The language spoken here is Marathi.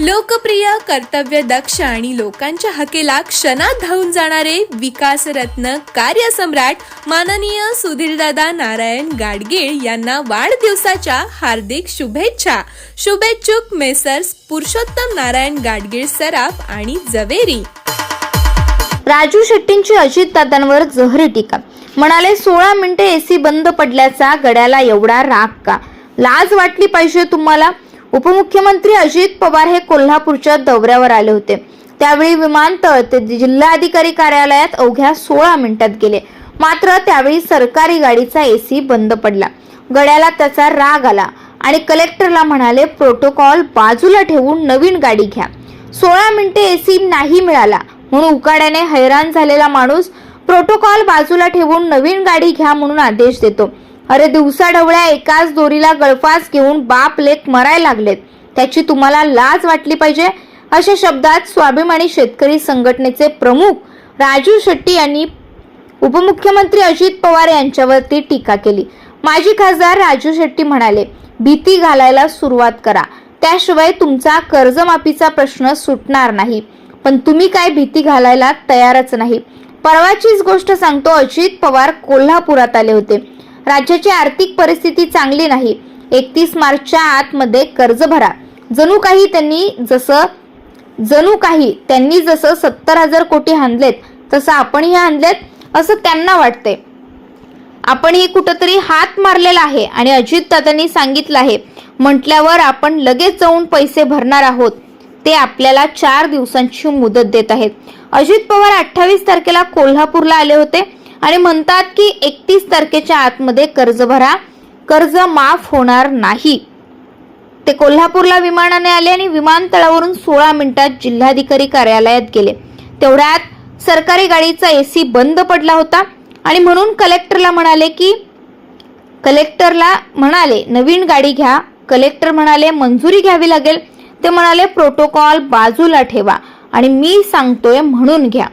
लोकप्रिय कर्तव्य दक्ष आणि लोकांच्या हकेला क्षणात धावून जाणारे विकासरत्न कार्यसम्राट माननीय सुधीरदादा नारायण गाडगीळ यांना वाढदिवसाच्या हार्दिक शुभेच्छा. शुभेच्छुक मेसर्स पुरुषोत्तम नारायण गाडगीळ सराफ आणि जवेरी. राजू शेट्टींची अजितदादांवर जहरी टीका. म्हणाले सोळा मिनिटे एसी बंद पडल्याचा गड्याला एवढा राग का? लाज वाटली पाहिजे तुम्हाला? उपमुख्यमंत्री अजित पवार हे कोल्हापूरच्या दौऱ्यावर आले होते. त्यावेळी विमानतळ ते जिल्हाधिकारी कार्यालयात अवघ्या सोळा मिनिटात गेले. मात्र त्यावेळी सरकारी गाडीचा एसी बंद पडला. गड्याला त्याचा राग आला आणि कलेक्टरला म्हणाले प्रोटोकॉल बाजूला ठेवून नवीन गाडी घ्या. सोळा मिनिटे एसी नाही मिळाला म्हणून उकाड्याने हैराण झालेला माणूस प्रोटोकॉल बाजूला ठेवून नवीन गाडी घ्या म्हणून आदेश देतो. अरे दिवसा ढवळ्या एकाच दोरीला गळफास घेऊन बाप लेख मराय लागलेत. त्याची तुम्हाला लाज वाटली पाहिजे? अशा शब्दात स्वाभिमानी शेतकरी संघटनेचे प्रमुख राजू शेट्टी यांनी उपमुख्यमंत्री अजित पवार यांच्यावरती टीका केली. माजी खासदार राजू शेट्टी म्हणाले भीती घालायला सुरुवात करा. त्याशिवाय तुमचा कर्जमाफीचा प्रश्न सुटणार नाही. पण तुम्ही काय भीती घालायला तयारच नाही. परवाचीच गोष्ट सांगतो अजित पवार कोल्हापुरात आले होते. राज्याची आर्थिक परिस्थिती चांगली नाही. एकतीस मार्चच्या आतमध्ये कर्ज भरा. जणू काही त्यांनी जसं जणू काही त्यांनी जसं सत्तर हजार कोटी आणलेत तसं आपणही आणलेत असं त्यांना वाटते आपण हे कुठंतरी हात मारलेला आहे आणि अजितदादांनी सांगितलं आहे. म्हटल्यावर आपण लगेच जाऊन पैसे भरणार आहोत. ते आपल्याला चार दिवसांची मुदत देत आहेत. अजित पवार अठ्ठावीस तारखेला कोल्हापूरला आले होते. आणि म्हणतात की एकतीस तारखेच्या आतमध्ये कर्ज भरा. कर्ज माफ होणार नाही. ते कोल्हापूरला विमानाने आले आणि विमानतळावरून सोळा मिनिटात जिल्हाधिकारी कार्यालयात गेले. तेवढ्यात सरकारी गाडीचा एसी बंद पडला होता आणि म्हणून कलेक्टरला म्हणाले की कलेक्टरला म्हणाले नवीन गाडी घ्या. कलेक्टर म्हणाले मंजुरी घ्यावी लागेल. ते म्हणाले प्रोटोकॉल बाजूला ठेवा आणि मी सांगतोय म्हणून घ्या.